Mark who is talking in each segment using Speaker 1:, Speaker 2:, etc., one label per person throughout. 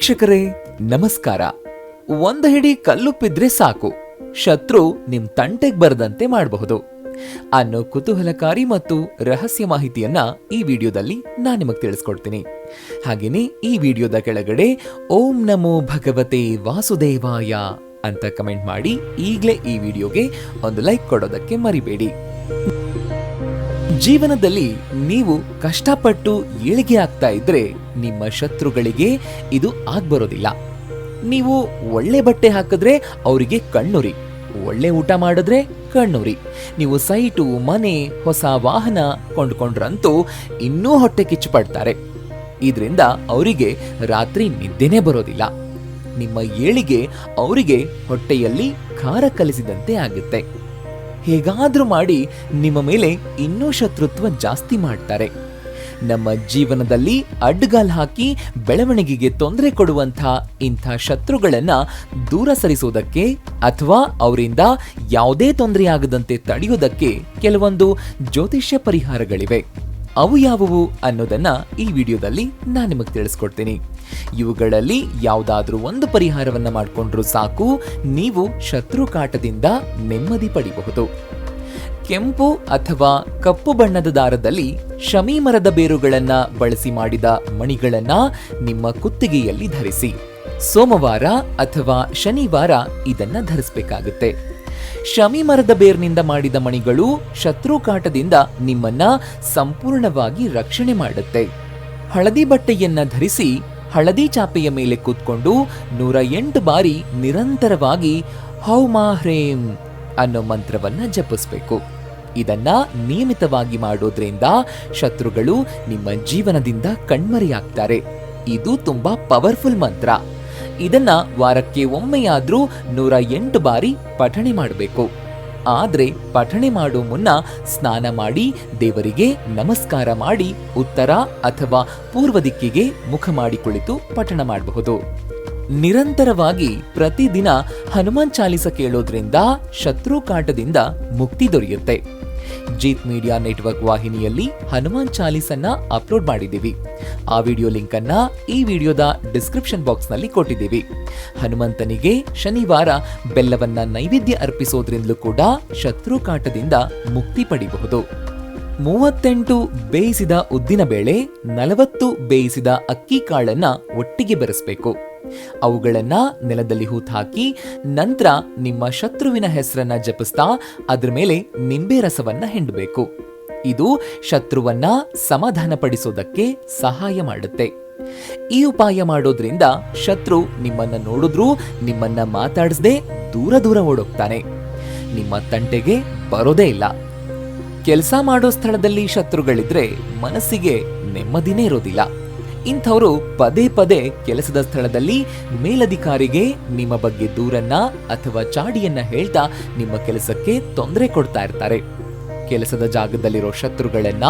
Speaker 1: ವೀಕ್ಷಕರೇ, ನಮಸ್ಕಾರ. ಒಂದು ಹಿಡಿ ಕಲ್ಲುಪ್ಪಿದ್ರೆ ಸಾಕು. ಶತ್ರು ನಿಮ್ ತಂಟೆಗ್ ಬರದಂತೆ ಮಾಡಬಹುದು. ಅನ್ನೋ ಕುತೂಹಲಕಾರಿ ಮತ್ತು ರಹಸ್ಯ ಮಾಹಿತಿಯನ್ನ ಈ ವಿಡಿಯೋದಲ್ಲಿ ನಾನು ನಿಮಗೆ ತಿಳಿಸ್ಕೊಡ್ತೀನಿ. ಹಾಗೇನೆ ಈ ವಿಡಿಯೋದ ಕೆಳಗಡೆ ಓಂ ನಮೋ ಭಗವತೆ ವಾಸುದೇವಾಯ ಅಂತ ಕಮೆಂಟ್ ಮಾಡಿ ಈಗಲೇ ಈ ವಿಡಿಯೋಗೆ ಒಂದು ಲೈಕ್ ಕೊಡೋದಕ್ಕೆ ಮರಿಬೇಡಿ. ಜೀವನದಲ್ಲಿ ನೀವು ಕಷ್ಟಪಟ್ಟು ಏಳಿಗೆ ಆಗ್ತಾ ಇದ್ರೆ ನಿಮ್ಮ ಶತ್ರುಗಳಿಗೆ ಇದು ಆಗ್ಬರೋದಿಲ್ಲ. ನೀವು ಒಳ್ಳೆ ಬಟ್ಟೆ ಹಾಕಿದ್ರೆ ಅವರಿಗೆ ಕಣ್ಣುರಿ, ಒಳ್ಳೆ ಊಟ ಮಾಡಿದ್ರೆ ಕಣ್ಣುರಿ. ನೀವು ಸೈಟು, ಮನೆ, ಹೊಸ ವಾಹನ ಕೊಂಡ್ಕೊಂಡ್ರಂತೂ ಇನ್ನೂ ಹೊಟ್ಟೆ ಕಿಚ್ಚು ಪಡ್ತಾರೆ ಇದರಿಂದ ಅವರಿಗೆ ರಾತ್ರಿ ನಿದ್ದೆನೇ ಬರೋದಿಲ್ಲ. ನಿಮ್ಮ ಏಳಿಗೆ ಅವರಿಗೆ ಹೊಟ್ಟೆಯಲ್ಲಿ ಖಾರ ಕಲಿಸಿದಂತೆ ಆಗುತ್ತೆ. ಹೇಗಾದ್ರೂ ಮಾಡಿ ನಿಮ್ಮ ಮೇಲೆ ಇನ್ನೂ ಶತ್ರುತ್ವ ಜಾಸ್ತಿ ಮಾಡ್ತಾರೆ. ನಮ್ಮ ಜೀವನದಲ್ಲಿ ಅಡ್ಡಗಾಲ್ ಹಾಕಿ ಬೆಳವಣಿಗೆಗೆ ತೊಂದರೆ ಕೊಡುವಂಥ ಇಂಥ ಶತ್ರುಗಳನ್ನು ದೂರ ಸರಿಸೋದಕ್ಕೆ ಅಥವಾ ಅವರಿಂದ ಯಾವುದೇ ತೊಂದರೆಯಾಗದಂತೆ ತಡೆಯೋದಕ್ಕೆ ಕೆಲವೊಂದು ಜ್ಯೋತಿಷ್ಯ ಪರಿಹಾರಗಳಿವೆ. ಅವು ಯಾವುವು ಅನ್ನೋದನ್ನ ಈ ವಿಡಿಯೋದಲ್ಲಿ ನಾನು ನಿಮಗೆ ತಿಳಿಸ್ಕೊಡ್ತೀನಿ. ಇವುಗಳಲ್ಲಿ ಯಾವುದಾದ್ರೂ ಒಂದು ಪರಿಹಾರವನ್ನ ಮಾಡಿಕೊಂಡ್ರೂ ಸಾಕು, ನೀವು ಶತ್ರು ಕಾಟದಿಂದ ನೆಮ್ಮದಿ ಪಡಿಬಹುದು. ಕೆಂಪು ಅಥವಾ ಕಪ್ಪು ಬಣ್ಣದ ದಾರದಲ್ಲಿ ಶಮಿ ಮರದ ಬೇರುಗಳನ್ನ ಬಳಸಿ ಮಾಡಿದ ಮಣಿಗಳನ್ನ ನಿಮ್ಮ ಕುತ್ತಿಗೆಯಲ್ಲಿ ಧರಿಸಿ. ಸೋಮವಾರ ಅಥವಾ ಶನಿವಾರ ಇದನ್ನ ಧರಿಸಬೇಕಾಗುತ್ತೆ. ಶಮಿ ಮರದ ಬೇರ್ನಿಂದ ಮಾಡಿದ ಮಣಿಗಳು ಶತ್ರು ಕಾಟದಿಂದ ನಿಮ್ಮನ್ನ ಸಂಪೂರ್ಣವಾಗಿ ರಕ್ಷಣೆ ಮಾಡುತ್ತೆ. ಹಳದಿ ಬಟ್ಟೆಯನ್ನ ಧರಿಸಿ ಹಳದಿ ಚಾಪೆಯ ಮೇಲೆ ಕೂತ್ಕೊಂಡು ನೂರ ಎಂಟು ಬಾರಿ ನಿರಂತರವಾಗಿ ಹೌಮಾ ಹ್ರೇಂ ಅನ್ನೋ ಮಂತ್ರವನ್ನ ಜಪಿಸ್ಬೇಕು. ಇದನ್ನ ನಿಯಮಿತವಾಗಿ ಮಾಡೋದ್ರಿಂದ ಶತ್ರುಗಳು ನಿಮ್ಮ ಜೀವನದಿಂದ ಕಣ್ಮರೆಯಾಗ್ತಾರೆ. ಇದು ತುಂಬಾ ಪವರ್ಫುಲ್ ಮಂತ್ರ. ಇದನ್ನ ವಾರಕ್ಕೆ ಒಮ್ಮೆಯಾದ್ರೂ ನೂರ ಎಂಟು ಬಾರಿ ಪಠಣೆ ಮಾಡಬೇಕು. ಆದ್ರೆ ಪಠಣೆ ಮಾಡೋ ಮುನ್ನ ಸ್ನಾನ ಮಾಡಿ, ದೇವರಿಗೆ ನಮಸ್ಕಾರ ಮಾಡಿ, ಉತ್ತರ ಅಥವಾ ಪೂರ್ವ ದಿಕ್ಕಿಗೆ ಮುಖ ಮಾಡಿ ಕುಳಿತು ಪಠಣ ಮಾಡಬಹುದು. ನಿರಂತರವಾಗಿ ಪ್ರತಿದಿನ ಹನುಮಾನ್ ಚಾಲಿಸ ಕೇಳೋದ್ರಿಂದ ಶತ್ರು ಕಾಟದಿಂದ ಮುಕ್ತಿ ದೊರೆಯುತ್ತೆ. ಜೀತ್ ಮೀಡಿಯಾ ನೆಟ್ವರ್ಕ್ ವಾಹಿನಿಯಲ್ಲಿ ಹನುಮಾನ್ ಚಾಲೀಸನ್ನ ಅಪ್ಲೋಡ್ ಮಾಡಿದ್ದೀವಿ. ಆ ವಿಡಿಯೋ ಲಿಂಕ್ ಅನ್ನ ಈ ವಿಡಿಯೋದ ಡಿಸ್ಕ್ರಿಪ್ಷನ್ ಬಾಕ್ಸ್ನಲ್ಲಿ ಕೊಟ್ಟಿದ್ದೀವಿ. ಹನುಮಂತನಿಗೆ ಶನಿವಾರ ಬೆಲ್ಲವನ್ನ ನೈವೇದ್ಯ ಅರ್ಪಿಸೋದ್ರಿಂದಲೂ ಕೂಡ ಶತ್ರು ಕಾಟದಿಂದ ಮುಕ್ತಿ ಪಡೆಯಬಹುದು ಮೂವತ್ತೆಂಟು ಬೇಯಿಸಿದ ಉದ್ದಿನ ಬೇಳೆ, ನಲವತ್ತು ಬೇಯಿಸಿದ ಅಕ್ಕಿ ಕಾಳನ್ನ ಒಟ್ಟಿಗೆ ಬೆರೆಸಬೇಕು. ಅವುಗಳನ್ನ ನೆಲದಲ್ಲಿ ಹೂತ್ ಹಾಕಿ ನಂತರ ನಿಮ್ಮ ಶತ್ರುವಿನ ಹೆಸರನ್ನ ಜಪಿಸ್ತಾ ಅದ್ರ ಮೇಲೆ ನಿಂಬೆ ರಸವನ್ನ ಹಿಂಡಬೇಕು. ಇದು ಶತ್ರುವನ್ನ ಸಮಾಧಾನಪಡಿಸೋದಕ್ಕೆ ಸಹಾಯ ಮಾಡುತ್ತೆ. ಈ ಉಪಾಯ ಮಾಡೋದ್ರಿಂದ ಶತ್ರು ನಿಮ್ಮನ್ನ ನೋಡಿದ್ರೂ ನಿಮ್ಮನ್ನ ಮಾತಾಡಿಸದೆ ದೂರ ದೂರ ಓಡೋಗ್ತಾನೆ. ನಿಮ್ಮ ತಂಟೆಗೆ ಬರೋದೇ ಇಲ್ಲ. ಕೆಲಸ ಮಾಡೋ ಸ್ಥಳದಲ್ಲಿ ಶತ್ರುಗಳಿದ್ರೆ ಮನಸ್ಸಿಗೆ ನೆಮ್ಮದಿನೇ ಇರೋದಿಲ್ಲ. ಇಂಥವರು ಪದೇ ಪದೇ ಕೆಲಸದ ಸ್ಥಳದಲ್ಲಿ ಮೇಲಧಿಕಾರಿಗೆ ನಿಮ್ಮ ಬಗ್ಗೆ ದೂರನ್ನ ಅಥವಾ ಚಾಡಿಯನ್ನ ಹೇಳ್ತಾ ನಿಮ್ಮ ಕೆಲಸಕ್ಕೆ ತೊಂದರೆ ಕೊಡ್ತಾ ಇರ್ತಾರೆ. ಕೆಲಸದ ಜಾಗದಲ್ಲಿರೋ ಶತ್ರುಗಳನ್ನ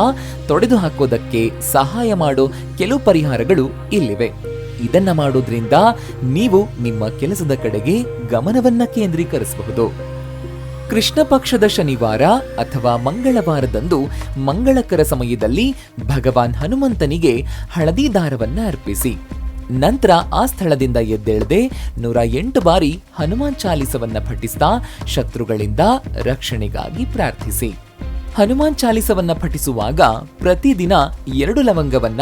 Speaker 1: ತೊಡೆದು ಹಾಕೋದಕ್ಕೆ ಸಹಾಯ ಮಾಡೋ ಕೆಲವು ಪರಿಹಾರಗಳು ಇಲ್ಲಿವೆ. ಇದನ್ನ ಮಾಡೋದ್ರಿಂದ ನೀವು ನಿಮ್ಮ ಕೆಲಸದ ಕಡೆಗೆ ಗಮನವನ್ನ ಕೇಂದ್ರೀಕರಿಸಬಹುದು. ಕೃಷ್ಣ ಪಕ್ಷದ ಶನಿವಾರ ಅಥವಾ ಮಂಗಳವಾರದಂದು ಮಂಗಳಕರ ಸಮಯದಲ್ಲಿ ಭಗವಾನ್ ಹನುಮಂತನಿಗೆ ಹಳದಿ ದಾರವನ್ನ ಅರ್ಪಿಸಿ. ನಂತರ ಆ ಸ್ಥಳದಿಂದ ಎದ್ದೇಳದೆ ನೂರ ಎಂಟು ಬಾರಿ ಹನುಮಾನ್ ಚಾಲಿಸವನ್ನ ಪಠಿಸ್ತಾ ಶತ್ರುಗಳಿಂದ ರಕ್ಷಣೆಗಾಗಿ ಪ್ರಾರ್ಥಿಸಿ. ಹನುಮಾನ್ ಚಾಲಿಸವನ್ನ ಪಠಿಸುವಾಗ ಪ್ರತಿದಿನ ಎರಡು ಲವಂಗವನ್ನ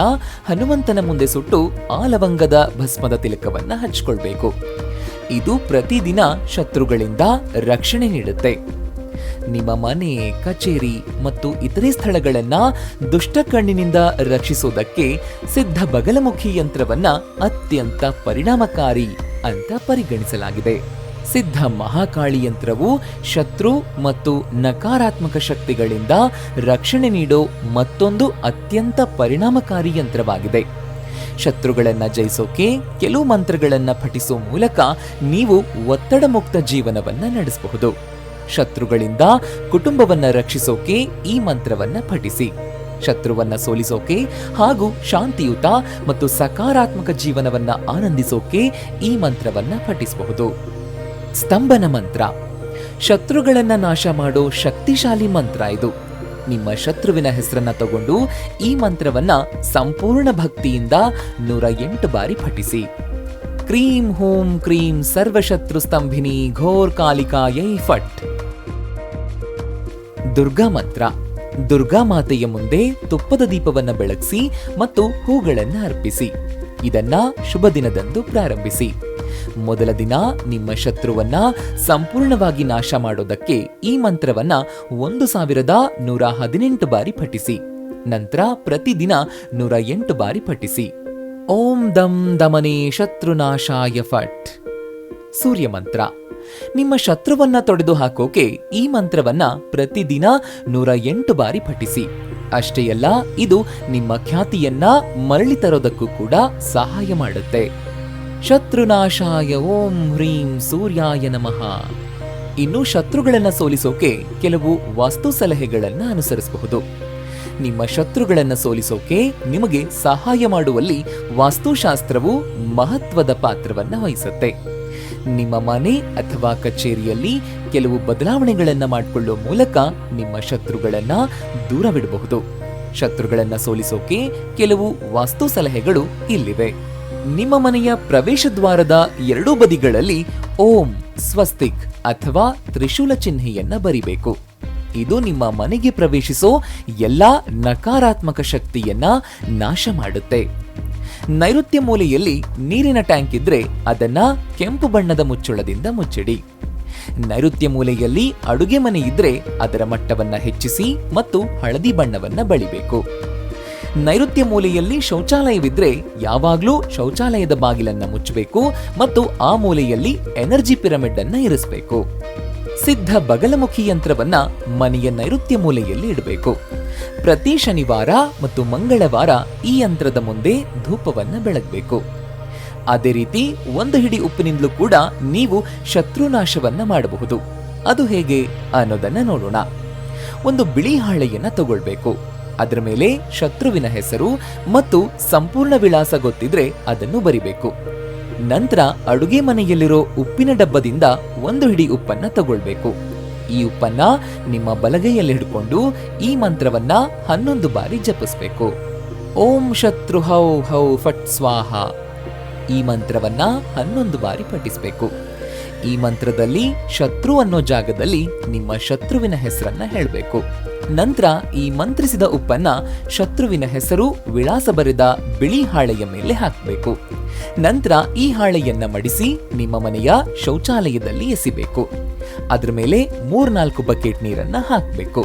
Speaker 1: ಹನುಮಂತನ ಮುಂದೆ ಸುಟ್ಟು ಆ ಲವಂಗದ ಭಸ್ಮದ ತಿಲಕವನ್ನ ಹಚ್ಕೊಳ್ಬೇಕು. ಇದು ಪ್ರತಿದಿನ ಶತ್ರುಗಳಿಂದ ರಕ್ಷಣೆ ನೀಡುತ್ತೆ. ನಿಮ್ಮ ಮನೆ, ಕಚೇರಿ ಮತ್ತು ಇತರೆ ಸ್ಥಳಗಳನ್ನ ದುಷ್ಟ ಕಣ್ಣಿನಿಂದ ರಕ್ಷಿಸೋದಕ್ಕೆ ಸಿದ್ಧ ಬಗಲಮುಖಿ ಯಂತ್ರವನ್ನ ಅತ್ಯಂತ ಪರಿಣಾಮಕಾರಿ ಅಂತ ಪರಿಗಣಿಸಲಾಗಿದೆ. ಸಿದ್ಧ ಮಹಾಕಾಳಿ ಯಂತ್ರವು ಶತ್ರು ಮತ್ತು ನಕಾರಾತ್ಮಕ ಶಕ್ತಿಗಳಿಂದ ರಕ್ಷಣೆ ನೀಡೋ ಮತ್ತೊಂದು ಅತ್ಯಂತ ಪರಿಣಾಮಕಾರಿ ಯಂತ್ರವಾಗಿದೆ. ಶತ್ರುಗಳನ್ನ ಜಯಿಸೋಕೆ ಕೆಲವು ಮಂತ್ರಗಳನ್ನ ಪಠಿಸೋ ಮೂಲಕ ನೀವು ಒತ್ತಡ ಮುಕ್ತ ಜೀವನವನ್ನ ನಡೆಸಬಹುದು. ಶತ್ರುಗಳಿಂದ ಕುಟುಂಬವನ್ನ ರಕ್ಷಿಸೋಕೆ ಈ ಮಂತ್ರವನ್ನ ಪಠಿಸಿ. ಶತ್ರುವನ್ನ ಸೋಲಿಸೋಕೆ ಹಾಗೂ ಶಾಂತಿಯುತ ಮತ್ತು ಸಕಾರಾತ್ಮಕ ಜೀವನವನ್ನ ಆನಂದಿಸೋಕೆ ಈ ಮಂತ್ರವನ್ನ ಪಠಿಸಬಹುದು. ಸ್ತಂಭನ ಮಂತ್ರ. ಶತ್ರುಗಳನ್ನ ನಾಶ ಮಾಡೋ ಶಕ್ತಿಶಾಲಿ ಮಂತ್ರ ಇದು. ನಿಮ್ಮ ಶತ್ರುವಿನ ಹೆಸರನ್ನ ತಗೊಂಡು ಈ ಮಂತ್ರವನ್ನ ಸಂಪೂರ್ಣ ಭಕ್ತಿಯಿಂದ ನೂರ ಎಂಟು ಬಾರಿ ಪಠಿಸಿ. ಕ್ರೀಂ ಹೂಂ ಕ್ರೀಂ ಸರ್ವಶತ್ರು ಸ್ತಂಭಿನಿ ಘೋರ್ ಕಾಲಿಕಾಯೈ ಫಟ್. ದುರ್ಗಾ ಮಂತ್ರ. ದುರ್ಗಾ ಮಾತೆಯ ಮುಂದೆ ತುಪ್ಪದ ದೀಪವನ್ನ ಬೆಳಗಿಸಿ ಮತ್ತು ಹೂಗಳನ್ನು ಅರ್ಪಿಸಿ. ಇದನ್ನ ಶುಭ ದಿನದಂದು ಪ್ರಾರಂಭಿಸಿ. ಮೊದಲ ದಿನ ನಿಮ್ಮ ಶತ್ರುವನ್ನ ಸಂಪೂರ್ಣವಾಗಿ ನಾಶ ಮಾಡೋದಕ್ಕೆ ಈ ಮಂತ್ರವನ್ನ ಒಂದು ಸಾವಿರದ ನೂರ ಹದಿನೆಂಟು ಬಾರಿ ಪಠಿಸಿ. ನಂತರ ಪ್ರತಿದಿನ ನೂರ ಎಂಟು ಬಾರಿ ಪಠಿಸಿ. ಓಂ ದಂ ದಮನೆ ಶತ್ರುನಾಶಾಯ ಫಟ್. ಸೂರ್ಯ ಮಂತ್ರ. ನಿಮ್ಮ ಶತ್ರುವನ್ನ ತೊಡೆದು ಹಾಕೋಕೆ ಈ ಮಂತ್ರವನ್ನ ಪ್ರತಿದಿನ ನೂರ ಎಂಟು ಬಾರಿ ಪಠಿಸಿ. ಅಷ್ಟೇ ಅಲ್ಲ, ಇದು ನಿಮ್ಮ ಖ್ಯಾತಿಯನ್ನ ಮರಳಿ ತರೋದಕ್ಕೂ ಕೂಡ ಸಹಾಯ ಮಾಡುತ್ತೆ. ಶತ್ರುನಾಶಾಯ ಓಂ ಹ್ರೀಂ ಸೂರ್ಯಾಯ ನಮಃ. ಇನ್ನು ಶತ್ರುಗಳನ್ನು ಸೋಲಿಸೋಕೆ ಕೆಲವು ವಾಸ್ತು ಸಲಹೆಗಳನ್ನು ಅನುಸರಿಸಬಹುದು. ನಿಮ್ಮ ಶತ್ರುಗಳನ್ನು ಸೋಲಿಸೋಕೆ ನಿಮಗೆ ಸಹಾಯ ಮಾಡುವಲ್ಲಿ ವಾಸ್ತುಶಾಸ್ತ್ರವು ಮಹತ್ವದ ಪಾತ್ರವನ್ನು ವಹಿಸುತ್ತೆ. ನಿಮ್ಮ ಮನೆ ಅಥವಾ ಕಚೇರಿಯಲ್ಲಿ ಕೆಲವು ಬದಲಾವಣೆಗಳನ್ನು ಮಾಡಿಕೊಳ್ಳುವ ಮೂಲಕ ನಿಮ್ಮ ಶತ್ರುಗಳನ್ನು ದೂರವಿಡಬಹುದು. ಶತ್ರುಗಳನ್ನು ಸೋಲಿಸೋಕೆ ಕೆಲವು ವಾಸ್ತು ಸಲಹೆಗಳು ಇಲ್ಲಿವೆ. ನಿಮ್ಮ ಮನೆಯ ಪ್ರವೇಶ ದ್ವಾರದ ಎರಡೂ ಬದಿಗಳಲ್ಲಿ ಓಂ ಸ್ವಸ್ತಿಕ್ ಅಥವಾ ತ್ರಿಶೂಲ ಚಿಹ್ನೆಯನ್ನ ಬರಿಬೇಕು. ಇದು ನಿಮ್ಮ ಮನೆಗೆ ಪ್ರವೇಶಿಸೋ ಎಲ್ಲಾ ನಕಾರಾತ್ಮಕ ಶಕ್ತಿಯನ್ನ ನಾಶ ಮಾಡುತ್ತೆ. ನೈಋತ್ಯ ಮೂಲೆಯಲ್ಲಿ ನೀರಿನ ಟ್ಯಾಂಕ್ ಇದ್ರೆ ಅದನ್ನ ಕೆಂಪು ಬಣ್ಣದ ಮುಚ್ಚುಳದಿಂದ ಮುಚ್ಚಿಡಿ. ನೈಋತ್ಯ ಮೂಲೆಯಲ್ಲಿ ಅಡುಗೆ ಮನೆ ಇದ್ರೆ ಅದರ ಮಟ್ಟವನ್ನ ಹೆಚ್ಚಿಸಿ ಮತ್ತು ಹಳದಿ ಬಣ್ಣವನ್ನ ಬಳಿಬೇಕು. ನೈಋತ್ಯ ಮೂಲೆಯಲ್ಲಿ ಶೌಚಾಲಯವಿದ್ರೆ ಯಾವಾಗಲೂ ಶೌಚಾಲಯದ ಬಾಗಿಲನ್ನ ಮುಚ್ಚಬೇಕು ಮತ್ತು ಆ ಮೂಲೆಯಲ್ಲಿ ಎನರ್ಜಿ ಪಿರಮಿಡ್ ಅನ್ನ ಇರಿಸಬೇಕು. ಸಿದ್ಧ ಬಗಲಮುಖಿ ಯಂತ್ರವನ್ನ ಮನೆಯ ನೈಋತ್ಯ ಮೂಲೆಯಲ್ಲಿ ಇಡಬೇಕು. ಪ್ರತಿ ಶನಿವಾರ ಮತ್ತು ಮಂಗಳವಾರ ಈ ಯಂತ್ರದ ಮುಂದೆ ಧೂಪವನ್ನ ಬೆಳಗಬೇಕು. ಅದೇ ರೀತಿ ಒಂದು ಹಿಡಿ ಉಪ್ಪಿನಿಂದಲೂ ಕೂಡ ನೀವು ಶತ್ರುನಾಶವನ್ನ ಮಾಡಬಹುದು. ಅದು ಹೇಗೆ ಅನ್ನೋದನ್ನ ನೋಡೋಣ. ಒಂದು ಬಿಳಿ ಹಾಳೆಯನ್ನ ತಗೊಳ್ಬೇಕು. ಅದರ ಮೇಲೆ ಶತ್ರುವಿನ ಹೆಸರು ಮತ್ತು ಸಂಪೂರ್ಣ ವಿಳಾಸ ಗೊತ್ತಿದ್ರೆ ಅದನ್ನು ಬರಿಬೇಕು. ನಂತರ ಅಡುಗೆ ಮನೆಯಲ್ಲಿರೋ ಉಪ್ಪಿನ ಡಬ್ಬದಿಂದ ಒಂದು ಹಿಡಿ ಉಪ್ಪನ್ನ ತಗೊಳ್ಬೇಕು. ಈ ಉಪ್ಪನ್ನ ನಿಮ್ಮ ಬಲಗೈಯಲ್ಲಿ ಹಿಡ್ಕೊಂಡು ಈ ಮಂತ್ರವನ್ನ ಹನ್ನೊಂದು ಬಾರಿ ಜಪಿಸ್ಬೇಕು. ಓಂ ಶತ್ರು ಹೌ ಹೌ ಫಟ್ ಸ್ವಾಹ. ಈ ಮಂತ್ರವನ್ನ ಹನ್ನೊಂದು ಬಾರಿ ಪಠಿಸಬೇಕು. ಈ ಮಂತ್ರದಲ್ಲಿ ಶತ್ರು ಅನ್ನೋ ಜಾಗದಲ್ಲಿ ನಿಮ್ಮ ಶತ್ರುವಿನ ಹೆಸರನ್ನ ಹೇಳಬೇಕು. ನಂತರ ಈ ಮಂತ್ರಿಸಿದ ಉಪ್ಪನ್ನ ಶತ್ರುವಿನ ಹೆಸರು ವಿಳಾಸ ಬರೆದ ಬಿಳಿ ಹಾಳೆಯ ಮೇಲೆ ಹಾಕಬೇಕು. ನಂತರ ಈ ಹಾಳೆಯನ್ನ ಮಡಿಸಿ ನಿಮ್ಮ ಮನೆಯ ಶೌಚಾಲಯದಲ್ಲಿ ಎಸಿಬೇಕು. ಅದ್ರ ಮೇಲೆ ಮೂರ್ನಾಲ್ಕು ಬಕೆಟ್ ನೀರನ್ನ ಹಾಕಬೇಕು.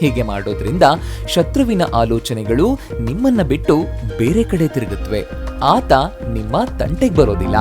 Speaker 1: ಹೀಗೆ ಮಾಡೋದ್ರಿಂದ ಶತ್ರುವಿನ ಆಲೋಚನೆಗಳು ನಿಮ್ಮನ್ನ ಬಿಟ್ಟು ಬೇರೆ ಕಡೆ ತಿರುಗುತ್ತವೆ ಆತ ನಿಮ್ಮ ತಂಟೆಗೆ ಬರೋದಿಲ್ಲ.